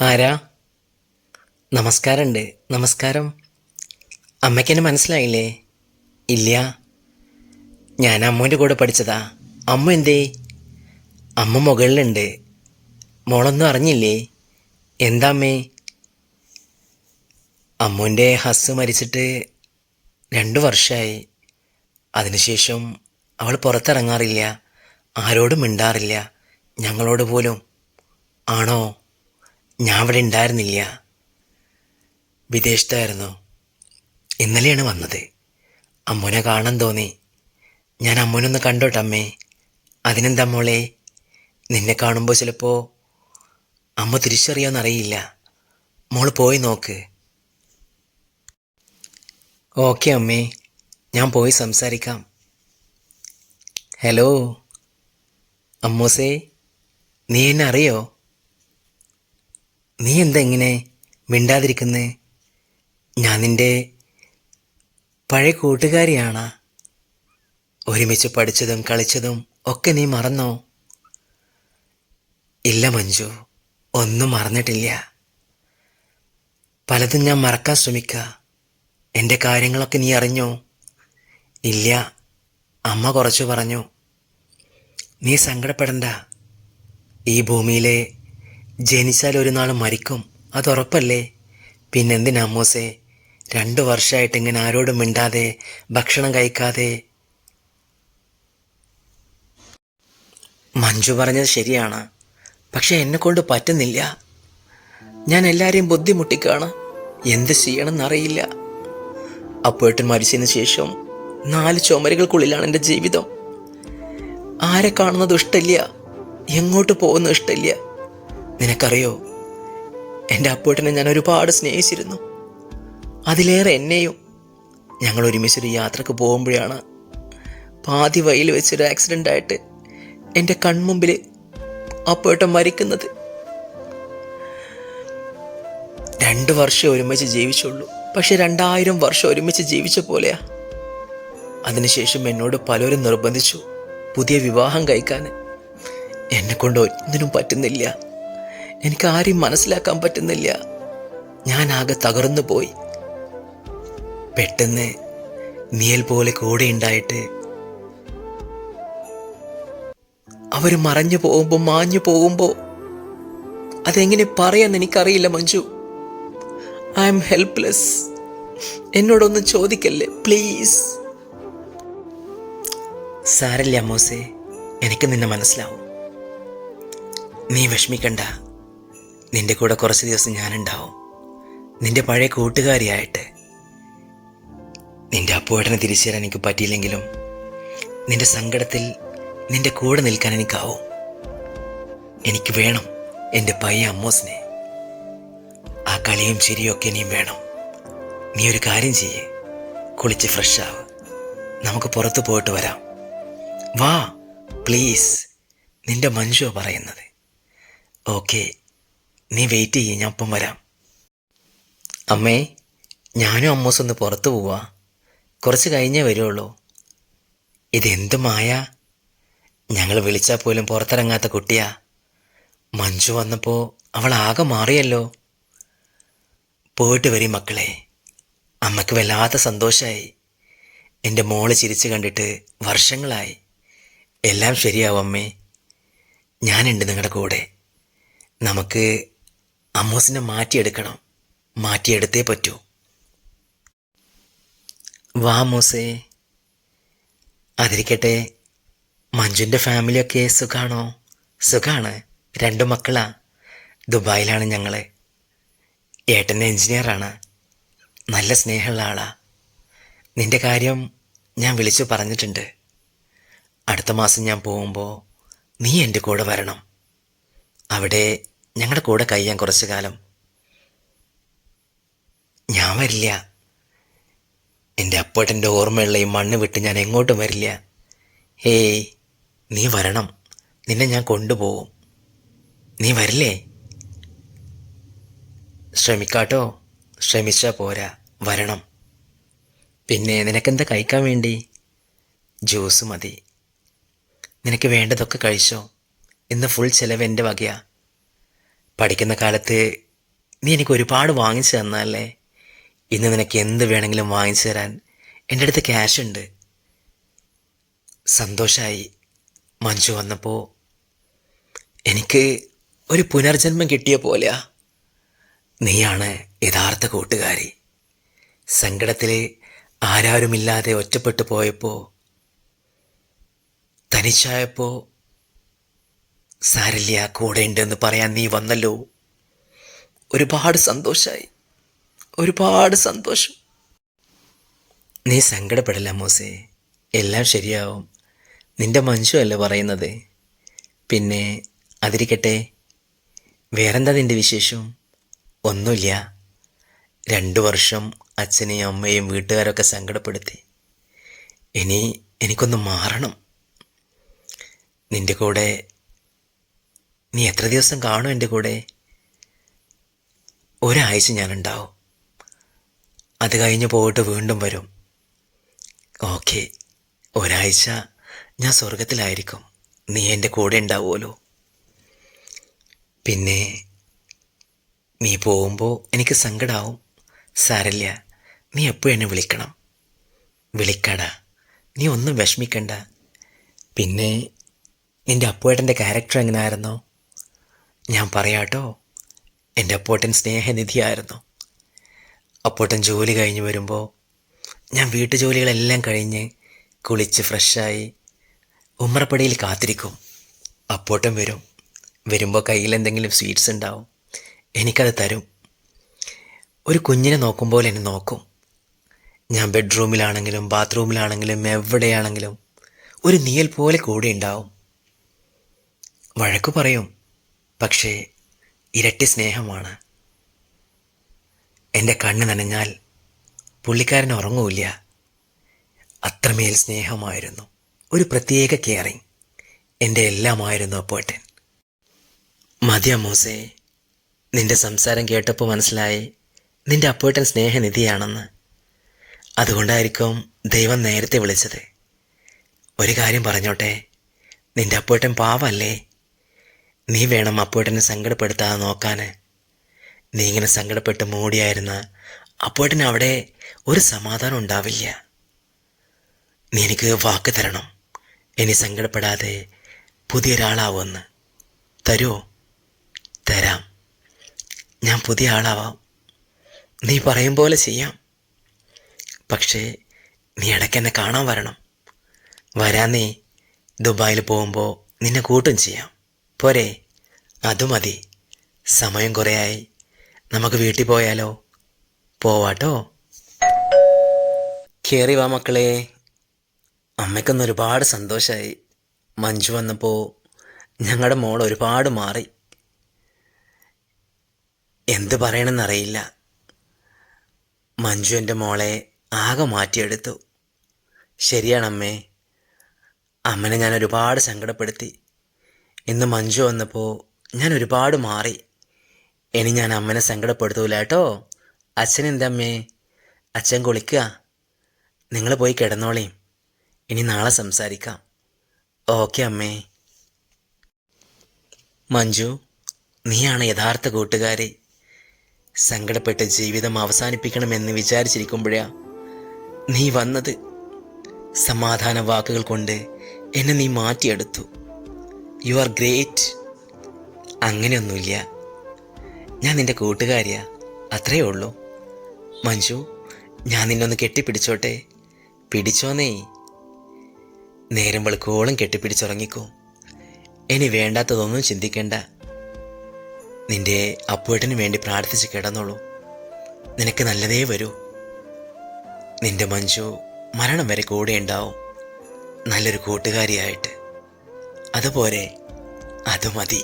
ആരാ? നമസ്കാരമുണ്ട്. നമസ്കാരം. അമ്മയ്ക്കെന്നെ മനസ്സിലായില്ലേ? ഇല്ല. ഞാൻ അമ്മേന്റെ കൂടെ പഠിച്ചതാ. അമ്മ എന്തേ? അമ്മ മുകളിലുണ്ട്. മോളൊന്നും അറിഞ്ഞില്ലേ? എന്താ അമ്മേ? അമ്മൂന്റെ ഹസ് മരിച്ചിട്ട് രണ്ട് വർഷമായി അതിനുശേഷം അവൾ പുറത്തിറങ്ങാറില്ല. ആരോടും മിണ്ടാറില്ല. ഞങ്ങളോട് പോലും. ആണോ? ഞാൻ ഇവിടെ ഉണ്ടായിരുന്നില്ല വിദേശത്തായിരുന്നു. ഇന്നലെയാണ് വന്നത്. അമ്മുനെ കാണാൻ തോന്നി. ഞാൻ അമ്മുനൊന്ന് കണ്ടോട്ടെ അമ്മേ. അതിനെന്താ മോളെ? നിന്നെ കാണുമ്പോൾ ചിലപ്പോൾ അമ്മ തിരിച്ചറിയാമെന്നറിയില്ല മോൾ പോയി നോക്ക്. ഓക്കെ അമ്മേ. ഞാൻ പോയി സംസാരിക്കാം. ഹലോ? അമ്മൂസേ നീ എന്നെ അറിയോ? നീ എന്താ ഇങ്ങനെ മിണ്ടാതിരിക്കുന്നേ? ഞാൻ നിന്റെ പഴയ കൂട്ടുകാരിയാണാ. ഒരുമിച്ച് പഠിച്ചതും കളിച്ചതും ഒക്കെ നീ മറന്നോ? ഇല്ല മഞ്ജു ഒന്നും മറന്നിട്ടില്ല. പലതും ഞാൻ മറക്കാൻ ശ്രമിക്കുക എന്റെ കാര്യങ്ങളൊക്കെ നീ അറിഞ്ഞോ? ഇല്ല അമ്മ കുറച്ചു പറഞ്ഞു. നീ സങ്കടപ്പെടണ്ട. ഈ ഭൂമിയിലെ ജനിച്ചാൽ ഒരു നാൾ മരിക്കും. അത് ഉറപ്പല്ലേ? പിന്നെന്തിനാ മോസേ രണ്ടു വർഷമായിട്ട് ഇങ്ങനെ ആരോടും മിണ്ടാതെ ഭക്ഷണം കഴിക്കാതെ. മഞ്ജു പറഞ്ഞത് ശരിയാണ്. പക്ഷെ എന്നെ കൊണ്ട് പറ്റുന്നില്ല. ഞാൻ എല്ലാവരെയും ബുദ്ധിമുട്ടിക്കാണ്. എന്ത് ചെയ്യണമെന്നറിയില്ല. അപ്പേട്ടൻ മരിച്ചതിന് ശേഷം നാല് ചുമരുകൾക്കുള്ളിലാണ് എന്റെ ജീവിതം. ആരെ കാണുന്നത് ഇഷ്ടമില്ല. എങ്ങോട്ട് പോകുന്നത് ഇഷ്ടമില്ല. നിനക്കറിയോ? എന്റെ അപ്പോട്ടനെ ഞാൻ ഒരുപാട് സ്നേഹിച്ചിരുന്നു. അതിലേറെ എന്നെയും ഞങ്ങൾ ഒരുമിച്ചൊരു യാത്രയ്ക്ക് പോകുമ്പോഴാണ് പാതി വഴിയിൽ വെച്ചൊരു ആക്സിഡന്റ് ആയിട്ട് എന്റെ കൺമുമ്പിൽ അപ്പോട്ടം മരിക്കുന്നത്. രണ്ട് വർഷം ഒരുമിച്ച് ജീവിച്ചുള്ളൂ. പക്ഷെ രണ്ടായിരം വർഷം ഒരുമിച്ച് ജീവിച്ച പോലെയാ. അതിനുശേഷം എന്നോട് പലരും നിർബന്ധിച്ചു പുതിയ വിവാഹം കഴിക്കാൻ. എന്നെ കൊണ്ട് ഒന്നിനും പറ്റുന്നില്ല. എനിക്ക് ആരെയും മനസ്സിലാക്കാൻ പറ്റുന്നില്ല. ഞാൻ ആകെ തകർന്നു പോയി. പെട്ടെന്ന് നിയൽ പോലെ കൂടെ ഉണ്ടായിട്ട് അവർ മറഞ്ഞു പോകുമ്പോൾ മാഞ്ഞു പോകുമ്പോൾ അതെങ്ങനെ പറയാന്ന് എനിക്കറിയില്ല മഞ്ജു. ഐ എം ഹെൽപ്ലെസ് എന്നോടൊന്നും ചോദിക്കല്ലേ പ്ലീസ് സാരല്ല അമ്മോസേ എനിക്ക് നിന്നെ മനസ്സിലാവും. നീ വിഷമിക്കണ്ട. നിന്റെ കൂടെ കുറച്ച് ദിവസം ഞാനുണ്ടാവും. നിന്റെ പഴയ കൂട്ടുകാരിയായിട്ട്. നിന്റെ അപ്പുവേട്ടനെ തിരിച്ചു തരാൻ എനിക്ക് പറ്റിയില്ലെങ്കിലും നിന്റെ സങ്കടത്തിൽ നിന്റെ കൂടെ നിൽക്കാൻ എനിക്കാവും. എനിക്ക് വേണം എന്റെ പയ്യ അമ്മോസിനെ. ആ കളിയും ചിരിയൊക്കെ ഇനിയും വേണം. നീ ഒരു കാര്യം ചെയ്യ്. കുളിച്ച് ഫ്രഷ് ആവ്. നമുക്ക് പുറത്ത് പോയിട്ട് വരാം. വാ പ്ലീസ് നിന്റെ മഞ്ജു പറയുന്നത്. ഓക്കെ നീ വെയിറ്റ് ചെയ്യേ ഞാൻ ഒപ്പം വരാം. അമ്മേ ഞാനും അമ്മൂസ് ഒന്ന് പുറത്തു പോവാ. കുറച്ച് കഴിഞ്ഞേ വരുള്ളൂ. ഇതെന്ത് മായ? ഞങ്ങൾ വിളിച്ചാൽ പോലും പുറത്തിറങ്ങാത്ത കുട്ടിയാ. മഞ്ജു വന്നപ്പോൾ അവൾ ആകെ മാറിയല്ലോ. പോയിട്ട് വരി മക്കളെ. അമ്മയ്ക്ക് വല്ലാത്ത സന്തോഷമായി എന്റെ മോൾ ചിരിച്ചു കണ്ടിട്ട് വർഷങ്ങളായി. എല്ലാം ശരിയാവും അമ്മേ. ഞാനുണ്ട് നിങ്ങളുടെ കൂടെ. നമുക്ക് അമ്മൂസിനെ മാറ്റിയെടുക്കണം. മാറ്റിയെടുത്തേ പറ്റൂ. വാ മോസേ അതിരിക്കട്ടെ മഞ്ജുന്റെ ഫാമിലിയൊക്കെ സുഖാണോ? സുഖാണ്. രണ്ട് മക്കളാ. ദുബായിലാണ് ഞങ്ങൾ ഏട്ടൻ എഞ്ചിനീയറാണ്. നല്ല സ്നേഹമുള്ള ആളാ. നിന്റെ കാര്യം ഞാൻ വിളിച്ചു പറഞ്ഞിട്ടുണ്ട്. അടുത്ത മാസം ഞാൻ പോകുമ്പോൾ നീ എന്റെ കൂടെ വരണം. അവിടെ ഞങ്ങളുടെ കൂടെ കഴിയാൻ കുറച്ച് കാലം. ഞാൻ വരില്ല. എന്റെ അപ്പേട്ടന്റെ ഓർമ്മയുള്ള ഈ മണ്ണ് വിട്ട് ഞാൻ എങ്ങോട്ടും വരില്ല. ഹേയ് നീ വരണം. നിന്നെ ഞാൻ കൊണ്ടുപോകും. നീ വരില്ലേ? ശ്രമിക്കാട്ടോ. ശ്രമിച്ചാൽ പോരാ. വരണം. പിന്നെ നിനക്കെന്താ കഴിക്കാൻ വേണ്ടി? ജ്യൂസ് മതി. നിനക്ക് വേണ്ടതൊക്കെ കഴിച്ചോ? ഇന്ന് ഫുൾ ചിലവ് എന്റെ വകയാ. പഠിക്കുന്ന കാലത്ത് നീ എനിക്ക് ഒരുപാട് വാങ്ങിച്ചു തന്നല്ലേ ഇന്ന് നിനക്ക് എന്ത് വേണമെങ്കിലും വാങ്ങിച്ചു തരാൻ എന്റെ അടുത്ത് ക്യാഷ് ഉണ്ട്. സന്തോഷമായി മഞ്ജു വന്നപ്പോൾ എനിക്ക് ഒരു പുനർജന്മം കിട്ടിയ പോലെയാ. നീയാണ് യഥാർത്ഥ കൂട്ടുകാരി. സങ്കടത്തിൽ ആരാരുമില്ലാതെ ഒറ്റപ്പെട്ടു പോയപ്പോൾ തനിച്ചായപ്പോൾ സാരില്ല കൂടെ ഉണ്ടെന്ന് പറയാൻ നീ വന്നല്ലോ. ഒരുപാട് സന്തോഷമായി ഒരുപാട് സന്തോഷം. നീ സങ്കടപ്പെടല്ല മോസേ. എല്ലാം ശരിയാവും. നിന്റെ മനുഷ്യല്ല പറയുന്നത്. പിന്നെ അതിരിക്കട്ടെ. വേറെന്താ നിന്റെ വിശേഷം? ഒന്നുമില്ല. രണ്ടു വർഷം അച്ഛനെയും അമ്മയും വീട്ടുകാരൊക്കെ സങ്കടപ്പെടുത്തി. ഇനി എനിക്കൊന്ന് മാറണം. നിന്റെ കൂടെ നീ എത്ര ദിവസം കാണും എന്റെ കൂടെ? ഒരാഴ്ച ഞാനുണ്ടാവും. അത് കഴിഞ്ഞ് പോയിട്ട് വീണ്ടും വരും. ഓക്കെ ഒരാഴ്ച ഞാൻ സ്വർഗത്തിലായിരിക്കും നീ എന്റെ കൂടെ ഉണ്ടാവുമല്ലോ. പിന്നെ നീ പോകുമ്പോൾ എനിക്ക് സങ്കടാവും. സാരല്ല നീ എപ്പോഴും എന്നെ വിളിക്കണം. വിളിക്കടാ നീ ഒന്നും വിഷമിക്കണ്ട. പിന്നെ നിന്റെ അപ്പുവേട്ടന്റെ ക്യാരക്ടർ എങ്ങനെയായിരുന്നോ ഞാൻ പറയാട്ടോ എന്റെ അപ്പോട്ടൻ സ്നേഹനിധിയായിരുന്നു. അപ്പോട്ടൻ ജോലി കഴിഞ്ഞ് വരുമ്പോൾ ഞാൻ വീട്ടു ജോലികളെല്ലാം കഴിഞ്ഞ് കുളിച്ച് ഫ്രഷായി ഉമ്മറപ്പടിയിൽ കാത്തിരിക്കും. അപ്പോട്ടൻ വരും. വരുമ്പോൾ കയ്യിൽ എന്തെങ്കിലും സ്വീറ്റ്സ് ഉണ്ടാവും. എനിക്കത് തരും. ഒരു കുഞ്ഞിനെ നോക്കും പോലെ എന്നെ നോക്കും. ഞാൻ ബെഡ്റൂമിലാണെങ്കിലും ബാത്റൂമിലാണെങ്കിലും എവിടെയാണെങ്കിലും ഒരു നീയൽ പോലെ കൂടെ ഉണ്ടാവും. വഴക്ക് പറയും പക്ഷേ ഇരട്ടി സ്നേഹമാണ്. എന്റെ കണ്ണ് നനഞ്ഞാൽ പുള്ളിക്കാരൻ ഉറങ്ങൂല്ല. അത്രമേൽ സ്നേഹമായിരുന്നു. ഒരു പ്രത്യേക കെയറിങ് എന്റെ എല്ലാമായിരുന്നു അപ്പോട്ടൻ മതിയ മോസേ നിന്റെ സംസാരം കേട്ടപ്പോൾ മനസ്സിലായി നിന്റെ അപ്പോട്ടൻ സ്നേഹനിധിയാണെന്ന്. അതുകൊണ്ടായിരിക്കും ദൈവം നേരത്തെ വിളിച്ചത്. ഒരു കാര്യം പറഞ്ഞോട്ടെ നിന്റെ അപ്പോട്ടൻ പാവല്ലേ? നീ വേണം അപ്പോട്ടനെ സങ്കടപ്പെടുത്താതെ നോക്കാൻ നീ ഇങ്ങനെ സങ്കടപ്പെട്ട് മൂടിയായിരുന്ന അപ്പോട്ടന് അവിടെ ഒരു സമാധാനം ഉണ്ടാവില്ല. നീ എനിക്ക് വാക്ക് തരണം. ഇനി സങ്കടപ്പെടാതെ പുതിയൊരാളാവുമെന്ന്. തരുമോ തരാം. ഞാൻ പുതിയ ആളാവാം. നീ പറയും പോലെ ചെയ്യാം. പക്ഷേ നീ ഇടയ്ക്ക് എന്നെ കാണാൻ വരണം. വരാൻ നീ ദുബായിൽ പോകുമ്പോൾ നിന്നെ കൂട്ടും ചെയ്യാം. പോരെ. അതു മതി. സമയം കുറേയായി. നമുക്ക് വീട്ടിൽ പോയാലോ? പോവാട്ടോ. കയറി വാ മക്കളെ. അമ്മയ്ക്കൊന്ന് ഒരുപാട് സന്തോഷമായി മഞ്ജു വന്നപ്പോൾ ഞങ്ങളുടെ മോൾ ഒരുപാട് മാറി. എന്ത് പറയണമെന്നറിയില്ല മഞ്ജു എന്റെ മോളെ ആകെ മാറ്റിയെടുത്തു. ശരിയാണമ്മേ അമ്മനെ ഞാൻ ഒരുപാട് സങ്കടപ്പെടുത്തി. ഇന്ന് മഞ്ജു വന്നപ്പോൾ ഞാൻ ഒരുപാട് മാറി. ഇനി ഞാൻ അമ്മനെ സങ്കടപ്പെടുത്തൂല കേട്ടോ. അച്ഛൻ എന്തമ്മേ അച്ഛൻ കുളിക്കുക നിങ്ങൾ പോയി കിടന്നോളീം. ഇനി നാളെ സംസാരിക്കാം. ഓക്കെ അമ്മേ. മഞ്ജു നീയാണ് യഥാർത്ഥ കൂട്ടുകാരി. സങ്കടപ്പെട്ട് ജീവിതം അവസാനിപ്പിക്കണമെന്ന് വിചാരിച്ചിരിക്കുമ്പോഴാ നീ വന്നത്. സമാധാന വാക്കുകൾ കൊണ്ട് എന്നെ നീ മാറ്റിയെടുത്തു. യു ആർ ഗ്രേറ്റ് അങ്ങനെയൊന്നുമില്ല. ഞാൻ നിന്റെ കൂട്ടുകാരിയാ. അത്രയേ ഉള്ളൂ. മഞ്ജു ഞാൻ നിന്നൊന്ന് കെട്ടിപ്പിടിച്ചോട്ടെ? പിടിച്ചോന്നേ. നേരം വെളുക്കോളം കെട്ടിപ്പിടിച്ചുറങ്ങിക്കോ. ഇനി വേണ്ടാത്തതൊന്നും ചിന്തിക്കണ്ട. നിന്റെ അപ്പുവേട്ടന് വേണ്ടി പ്രാർത്ഥിച്ച് കിടന്നോളൂ. നിനക്ക് നല്ലതേ വരൂ. നിന്റെ മഞ്ജു മരണം വരെ കൂടെ ഉണ്ടാവും നല്ലൊരു കൂട്ടുകാരിയായിട്ട്. അതുപോലെ അത് മതി